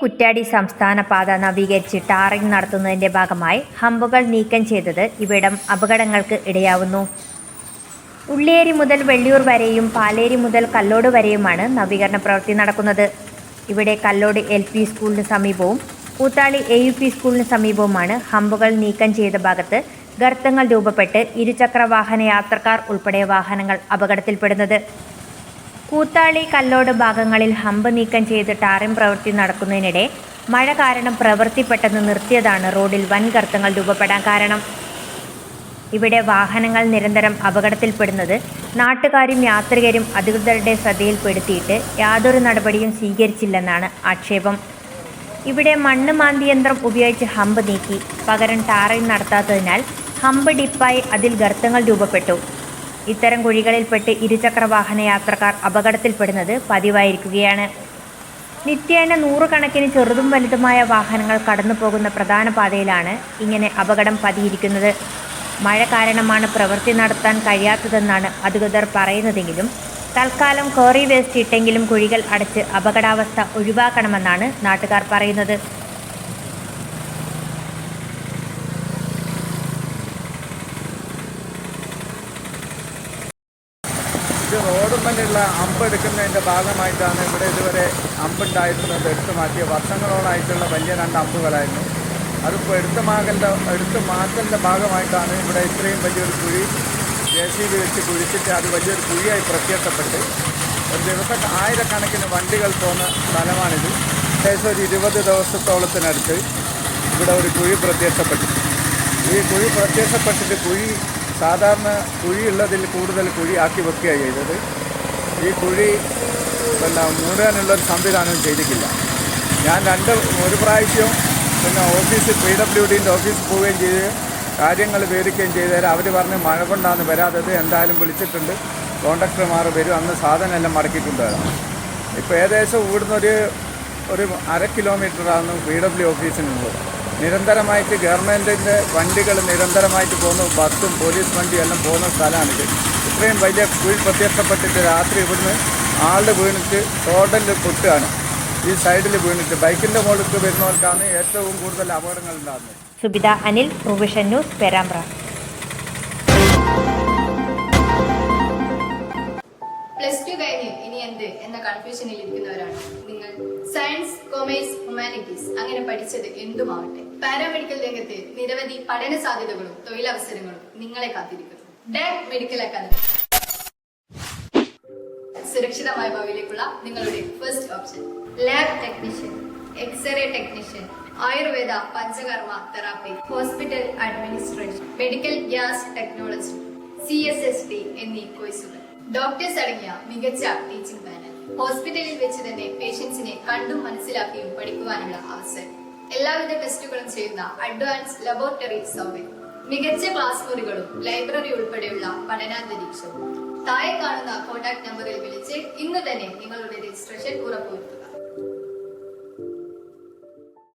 കുറ്റ്യാടി സംസ്ഥാന പാത നവീകരിച്ച് ടാറിംഗ് നടത്തുന്നതിന്റെ ഭാഗമായി ഹമ്പുകൾ നീക്കം ചെയ്തത് ഇവിടം അപകടങ്ങൾക്ക് ഇടയാവുന്നു. ഉള്ളിയേരി മുതൽ വെള്ളിയൂർ വരെയും പാലേരി മുതൽ കല്ലോട് വരെയുമാണ് നവീകരണ പ്രവൃത്തി നടക്കുന്നത്. ഇവിടെ കല്ലോട് എൽ പി സ്കൂളിന് സമീപവും കൂത്താളി എ യു പി സ്കൂളിന് സമീപവുമാണ് ഹമ്പുകൾ നീക്കം ചെയ്ത ഭാഗത്ത് ഗർത്തങ്ങൾ രൂപപ്പെട്ട് ഇരുചക്ര വാഹന യാത്രക്കാർ ഉൾപ്പെടെ വാഹനങ്ങൾ അപകടത്തിൽപ്പെടുന്നത്. കൂത്താളി കല്ലോട് ഭാഗങ്ങളിൽ ഹമ്പ് നീക്കം ചെയ്ത് ടാറിംഗ് പ്രവൃത്തി നടക്കുന്നതിനിടെ മഴ കാരണം പ്രവൃത്തി പെട്ടെന്ന് നിർത്തിയതാണ് റോഡിൽ വൻ ഗർത്തങ്ങൾ രൂപപ്പെടാൻ കാരണം. ഇവിടെ വാഹനങ്ങൾ നിരന്തരം അപകടത്തിൽപ്പെടുന്നത് നാട്ടുകാരും യാത്രികരും അധികൃതരുടെ ശ്രദ്ധയിൽപ്പെടുത്തിയിട്ട് യാതൊരു നടപടിയും സ്വീകരിച്ചില്ലെന്നാണ് ആക്ഷേപം. ഇവിടെ മണ്ണ് മാന്തി യന്ത്രം ഉപയോഗിച്ച് ഹമ്പ് നീക്കി. പകരം ടാറിംഗ് നടത്താത്തതിനാൽ ഹമ്പ് ഡിപ്പായി അതിൽ ഗർത്തങ്ങൾ രൂപപ്പെട്ടു. ഇത്തരം കുഴികളിൽപ്പെട്ട് ഇരുചക്ര വാഹന യാത്രക്കാർ അപകടത്തിൽപ്പെടുന്നത് പതിവായിരിക്കുകയാണ്. നിത്യേന നൂറുകണക്കിന് ചെറുതും വലുതുമായ വാഹനങ്ങൾ കടന്നു പോകുന്ന പ്രധാന പാതയിലാണ് ഇങ്ങനെ അപകടം പതിയിരിക്കുന്നത്. മഴ കാരണമാണ് പ്രവൃത്തി നടത്താൻ കഴിയാത്തതെന്നാണ് അധികൃതർ പറയുന്നതെങ്കിലും തൽക്കാലം കോറി വേസ്റ്റ് ഇട്ടെങ്കിലും കുഴികൾ അടച്ച് അപകടാവസ്ഥ ഒഴിവാക്കണമെന്നാണ് നാട്ടുകാർ പറയുന്നത്. ഇത് റോഡുമ്മലുള്ള അമ്പെടുക്കുന്നതിന്റെ ഭാഗമായിട്ടാണ് ഇവിടെ ഇതുവരെ അമ്പുണ്ടായിരുന്നത് എടുത്തു മാറ്റിയ വർഷങ്ങളോളായിട്ടുള്ള വലിയ രണ്ട് അമ്പുകളായിരുന്നു. അതിപ്പോൾ എടുത്തു മാകലിന്റെ എടുത്തു മാറ്റലിന്റെ ഭാഗമായിട്ടാണ് ഇവിടെ ഇത്രയും വലിയൊരു കുഴി ജെ സി ബി വെച്ച് കുഴിച്ചിട്ട് അത് വലിയൊരു കുഴിയായി പ്രത്യക്ഷപ്പെട്ട്. ഒരു ദിവസം ആയിരക്കണക്കിന് വണ്ടികൾ പോകുന്ന സ്ഥലമാണിത്. ഏകദേശം ഒരു ഇരുപത് ദിവസത്തോളത്തിനടുത്ത് ഇവിടെ ഒരു കുഴി പ്രത്യക്ഷപ്പെട്ടു. ഈ കുഴി പ്രത്യക്ഷപ്പെട്ടിട്ട് കുഴി സാധാരണ കുഴിയുള്ളതിൽ കൂടുതൽ കുഴി ആക്കി വെക്കുകയാണ് ചെയ്തത്. ഈ കുഴി പിന്നെ മൂടാനുള്ളൊരു സംവിധാനം ചെയ്തിട്ടില്ല. ഞാൻ രണ്ട് ഒരു പ്രാവശ്യം പിന്നെ ഓഫീസ് പി ഡബ്ല്യു ഡിന്റെ ഓഫീസിൽ പോവുകയും ചെയ്ത് കാര്യങ്ങൾ വിവരിക്കുകയും ചെയ്തേരം. അവർ പറഞ്ഞ് മഴ കൊണ്ടാണ് വരാത്തത് എന്തായാലും വിളിച്ചിട്ടുണ്ട്. കോൺട്രാക്ടർമാർ വരും. അന്ന് സാധനം എല്ലാം മടക്കിക്കൊണ്ട് ഇപ്പോൾ ഏകദേശം ഇവിടുന്ന് ഒരു ഒരു അര കിലോമീറ്ററാണ് പി ഡബ്ല്യു ഓഫീസിനുള്ളത്. നിരന്തരമായിട്ട് ഗവൺമെന്റിന്റെ വണ്ടികൾ നിരന്തരമായിട്ട് പോകുന്ന. ബസ്സും പോലീസ് വണ്ടിയും എല്ലാം പോകുന്ന സ്ഥലമാണിത് ഇത്രയും വലിയ കുഴി പ്രത്യക്ഷപ്പെട്ടിട്ട് രാത്രി ഇവിടുന്ന് ആളുടെ വീണിട്ട് ടോട്ടലിൽ പൊട്ടുകയാണ്. ഈ സൈഡിൽ വീണിട്ട് ബൈക്കിന്റെ മുകളിലേക്ക് വരുന്നവർക്കാണ് ഏറ്റവും കൂടുതൽ അപകടങ്ങൾ ഉണ്ടാകുന്നത്. Subitha Anil provision news Perambra. Plus two കഴിഞ്ഞ് ഇനി എന്ത് എന്ന കൺഫ്യൂഷനിൽ ഇരിക്കുന്നവരാണ്. നിങ്ങൾ സയൻസ് കൊമേഴ്സ് ഹ്യൂമാനിറ്റീസ് അങ്ങനെ പഠിച്ചത് എന്തുമാവട്ടെ. പാരാമെഡിക്കൽ രംഗത്തെ നിരവധി പഠന സാധ്യതകളും തൊഴിലവസരങ്ങളും നിങ്ങളെ കാത്തിരിക്കുന്നു. ഡാക് മെഡിക്കൽ അക്കാദമി സുരക്ഷിതമായ ഭാവിയിലേക്കുള്ള നിങ്ങളുടെ first option lab technician x-ray technician Ayurveda panchakarma therapy hospital administration medical gas technology C S S T എന്നീ കോഴ്സുകൾ ഡോക്ടേഴ്സ് അടങ്ങിയ മികച്ച ടീച്ചിംഗ് പാനൽ ഹോസ്പിറ്റലിൽ വെച്ച് തന്നെ പേഷ്യൻസിനെ കണ്ടും മനസ്സിലാക്കിയും പഠിക്കുവാനുള്ള അവസരം. എല്ലാവിധ ടെസ്റ്റുകളും ചെയ്യുന്ന അഡ്വാൻസ് ലബോറട്ടറി സൗകര്യം. മികച്ച ക്ലാസ് മുറികളും ലൈബ്രറി ഉൾപ്പെടെയുള്ള പഠനാന്തരീക്ഷവും താഴെ കാണുന്ന കോൺടാക്ട് നമ്പറിൽ വിളിച്ച് ഇന്ന് തന്നെ നിങ്ങളുടെ രജിസ്ട്രേഷൻ ഉറപ്പുവരുത്തും.